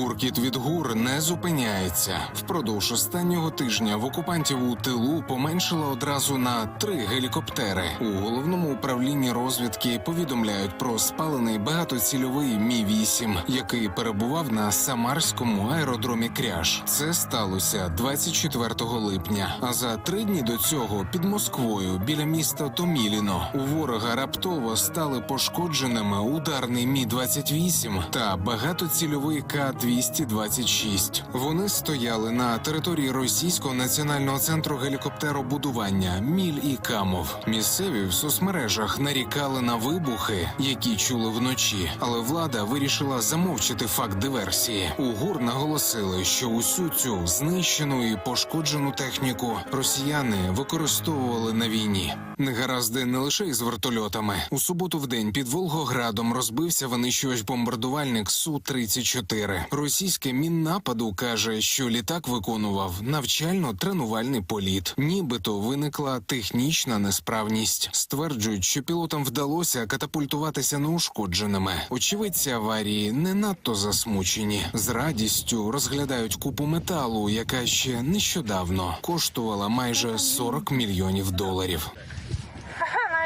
Гуркіт від гур не зупиняється. Впродовж останнього тижня в окупантів у тилу поменшило одразу на три гелікоптери. У головному управлінні розвідки повідомляють про спалений багатоцільовий Мі 8 який перебував на Самарському аеродромі Кряж. Це сталося 24 липня. А за три дні до цього під Москвою біля міста Томіліно у ворога раптово стали пошкодженими ударний Мі 28 та багатоцільовий К-226. Вони стояли на території російського національного центру гелікоптеробудування Міль і Камов. Місцеві в соцмережах нарікали на вибухи, які чули вночі, але влада вирішила замовчити факт диверсії. У ГУР наголосили, що усю цю знищену і пошкоджену техніку росіяни використовували на війні. Негаразди не лише із вертольотами. У суботу в день під Волгоградом розбився винищувач бомбардувальник Су 34 Російське міннападу каже, що літак виконував навчально-тренувальний політ. Нібито виникла технічна несправність. Стверджують, що пілотам вдалося катапультуватися неушкодженими. Очевидці аварії не надто засмучені. З радістю розглядають купу металу, яка ще нещодавно коштувала майже 40 мільйонів доларів.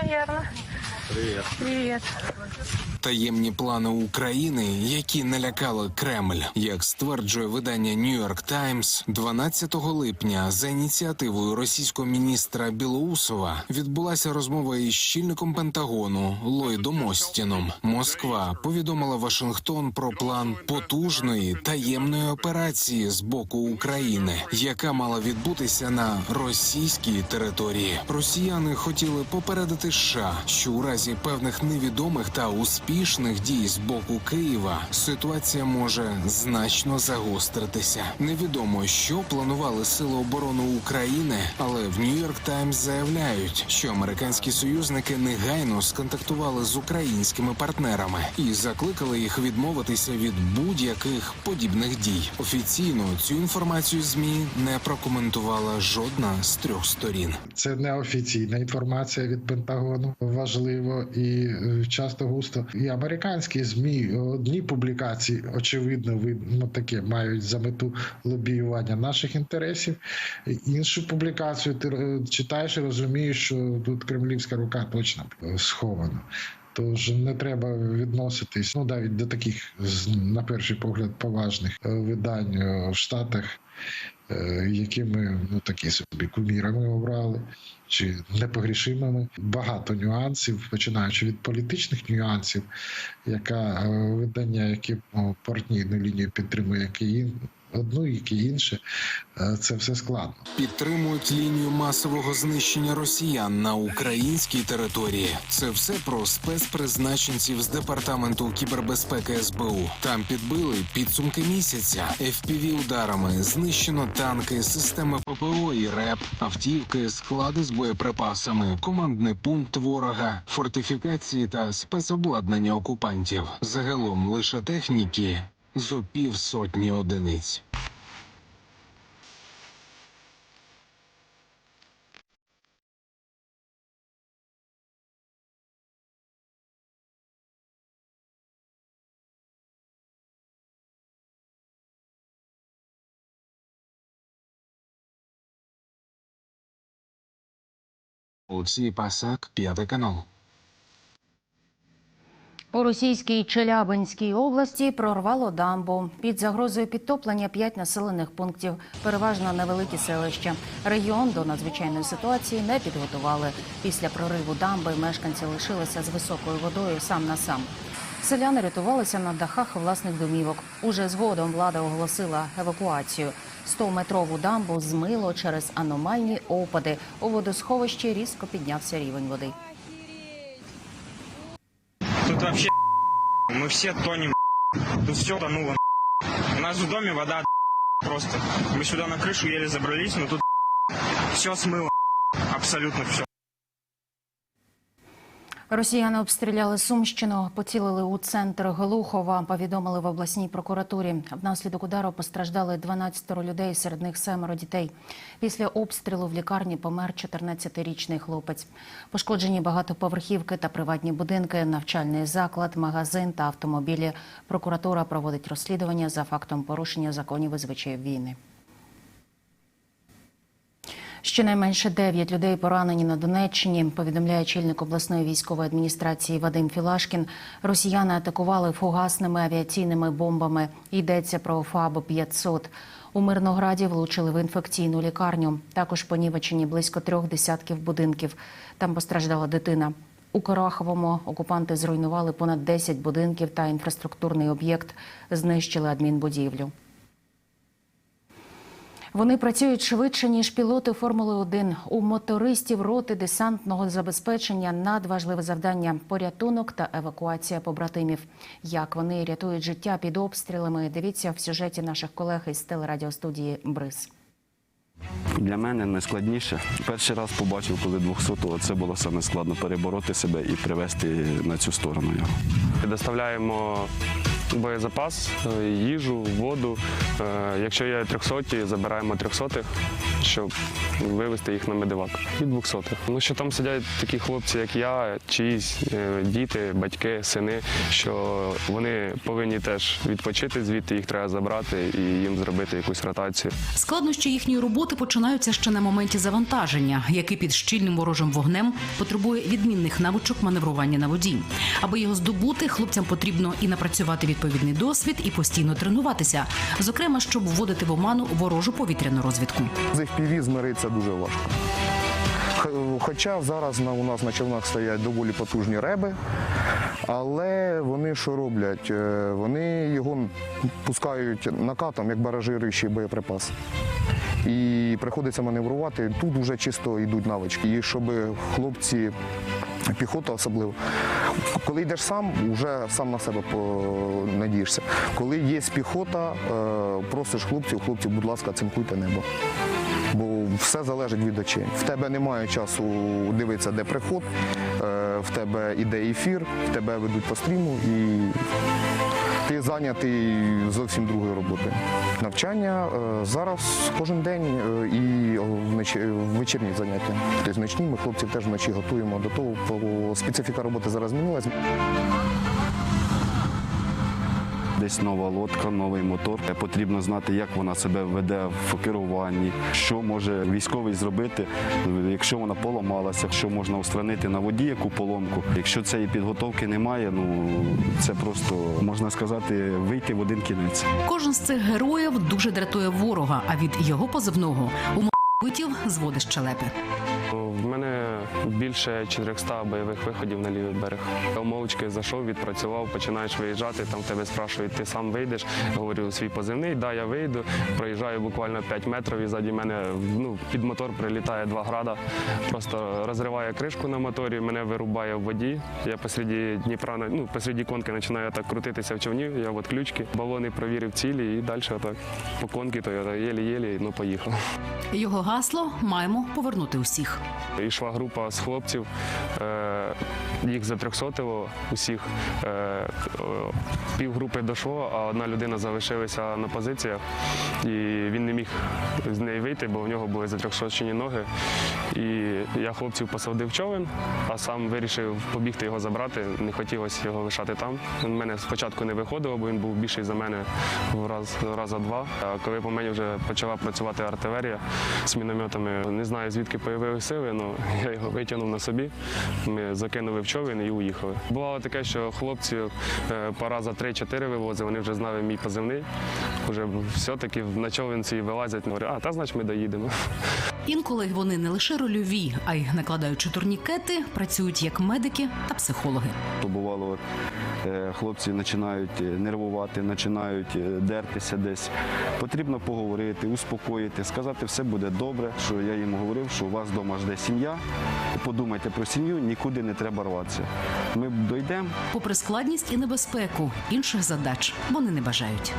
Наверное. Привет. Привет. Таємні плани України, які налякали Кремль, як стверджує видання New York Times, 12 липня за ініціативою російського міністра Білоусова відбулася розмова із щільником Пентагону Ллойдом Остіном. Москва повідомила Вашингтон про план потужної таємної операції з боку України, яка мала відбутися на російській території. Росіяни хотіли попередити США, що у разі певних невідомих та успішних дій з боку Києва ситуація може значно загостритися. Невідомо, що планували сили оборони України, але в Нью-Йорк Таймс заявляють, що американські союзники негайно сконтактували з українськими партнерами і закликали їх відмовитися від будь-яких подібних дій. Офіційно цю інформацію змі не прокоментувала жодна з трьох сторін. Це неофіційна інформація від Пентагону. Важливо і е, часто густо. І американські змі одні публікації, очевидно, видно таке мають за мету лобіювання наших інтересів. Іншу публікацію ти е, читаєш і розумієш, що тут кремлівська рука точно е, схована. Тож не треба відноситись ну навіть до таких на перший погляд поважних е, видань е, в Штатах, е, які ми ну такі собі кумірами обрали чи непогрішимими. Багато нюансів, починаючи від політичних нюансів, яка видання, які ну, партійну лінію підтримує, які одну, які інше, е, це все складно. Підтримують лінію масового знищення росіян на українській території. Це все про спецпризначенців з департаменту кібербезпеки СБУ. Там підбили підсумки місяця. fpv ударами знищено танки, системи ППО і РЕП, автівки, склади з боєприпасами, командний пункт ворога, фортифікації та спецобладнання окупантів. Загалом лише техніки зо півсотні одиниць. Олексій Пасак, п'ятий канал. У російській Челябинській області прорвало дамбу. Під загрозою підтоплення п'ять населених пунктів, переважно невеликі селища. Регіон до надзвичайної ситуації не підготували. Після прориву дамби мешканці лишилися з високою водою сам на сам. Селяни рятувалися на дахах власних домівок. Уже згодом влада оголосила евакуацію. 100-метрову дамбу змило через аномальні опади. У водосховищі різко піднявся рівень води. Тут вообще мы все тонем. Тут все тонуло. У нас в доме вода просто. Мы сюда на крышу еле забрались, но тут все смыло. Абсолютно все. Росіяни обстріляли Сумщину, поцілили у центр Глухова. Повідомили в обласній прокуратурі. Внаслідок удару постраждали 12 людей, серед них семеро дітей. Після обстрілу в лікарні помер 14-річний хлопець. Пошкоджені багатоповерхівки та приватні будинки, навчальний заклад, магазин та автомобілі. Прокуратура проводить розслідування за фактом порушення законів і звичаїв війни. Щонайменше 9 людей поранені на Донеччині, повідомляє очільник обласної військової адміністрації Вадим Філашкін. Росіяни атакували фугасними авіаційними бомбами. Йдеться про ФАБ-500. У Мирнограді влучили в інфекційну лікарню. Також понівечені близько трьох десятків будинків. Там постраждала дитина. У Кораховому окупанти зруйнували понад 10 будинків та інфраструктурний об'єкт. Знищили адмінбудівлю. Вони працюють швидше ніж пілоти Формули 1 У мотористів роти десантного забезпечення надважливе завдання порятунок та евакуація побратимів. Як вони рятують життя під обстрілами? Дивіться в сюжеті наших колег із телерадіостудії Бриз. Для мене найскладніше. Перший раз побачив, коли 200-го, це було саме складно перебороти себе і привести на цю сторону його. Доставляємо боєзапас, е, їжу, воду. Е, Якщо є 300, забираємо 300, щоб вивезти їх на медивак. І 200. Ну що там сидять такі хлопці, як я, чиїсь е, діти, батьки, сини, що вони повинні теж відпочити звідти, їх треба забрати і їм зробити якусь ротацію. Складнощі їхньої роботи починаються ще на моменті завантаження, який під щільним ворожим вогнем потребує відмінних навичок маневрування на воді. Аби його здобути, хлопцям потрібно і напрацювати відповідний досвід, і постійно тренуватися, зокрема, щоб вводити в оману ворожу повітряну розвідку. З FPV змиритися дуже важко. Хоча зараз у нас на човнах стоять доволі потужні реби, але вони що роблять? Е, Вони його пускають накатом, як баражируючий боєприпас. І приходиться маневрувати. Тут вже чисто йдуть навички. І щоб хлопці, піхота особливо, коли йдеш сам, вже сам на себе надієшся. Коли є піхота, е, просиш хлопців, хлопці, будь ласка, цинкуйте небо. Все залежить від очей. В тебе немає часу дивитися, де приход, е, в тебе іде ефір, в тебе ведуть по стріму і ти зайнятий зовсім другою роботою. Навчання е, зараз кожен день е, і вечірні заняття. Тобто ночні ми хлопців теж вночі готуємо до того, бо специфіка роботи зараз змінилась. Десь нова лодка, новий мотор. Потрібно знати, як вона себе веде в керуванні, що може військовий зробити, якщо вона поламалася, що можна устранити на воді яку поломку. Якщо цієї підготовки немає, ну це просто можна сказати вийти в один кінець. Кожен з цих героїв дуже дратує ворога, а від його позивного у зводить щелепи. Більше 400 бойових виходів на лівий берег. Я мовчки зайшов, відпрацював, починаєш виїжджати, там тебе спрашують, ти сам вийдеш. Говорю свій позивний, да, я вийду. Проїжджаю буквально 5 метрів і ззаді мене ну, під мотор прилітає два града. Просто розриває кришку на моторі, мене вирубає в воді. Я посереді Дніпра, ну, посереді конки починаю так крутитися в човні, я в ключки. Балони провірив цілі і далі отак по конки, то я єлі-єлі, ну поїхав. Його гасло маємо повернути усіх. Йшла група з хлопців, е, їх затрьохсотило усіх. Е, е, Півгрупи дійшло, а одна людина залишилася на позиціях, і він не міг з неї вийти, бо в нього були затрьохсочені ноги. І я хлопців посадив човен, а сам вирішив побігти його забрати. Не хотілося його лишати там. В мене спочатку не виходило, бо він був більший за мене в раз, раза два. А коли по мені вже почала працювати артилерія з мінометами, не знаю звідки появилися сили, але я його витягнув на собі. Ми закинули в човен і уїхали. Бувало таке, що хлопці пора за раза 3-4 вивозили, вони вже знали мій позивний. Вже все-таки на човенці вилазять, говорять, а та значить ми доїдемо. Інколи вони не лише рольові, а й накладаючи турнікети, працюють як медики та психологи. То бувало, е, хлопці починають е, нервувати, починають е, дертися десь. Потрібно поговорити, успокоїти, сказати, все буде добре. Що я їм говорив, що у вас вдома жде сім'я. Подумайте про сім'ю, нікуди не треба рватися. Ми дійдемо, Попри складність і небезпеку, інших задач вони не бажають.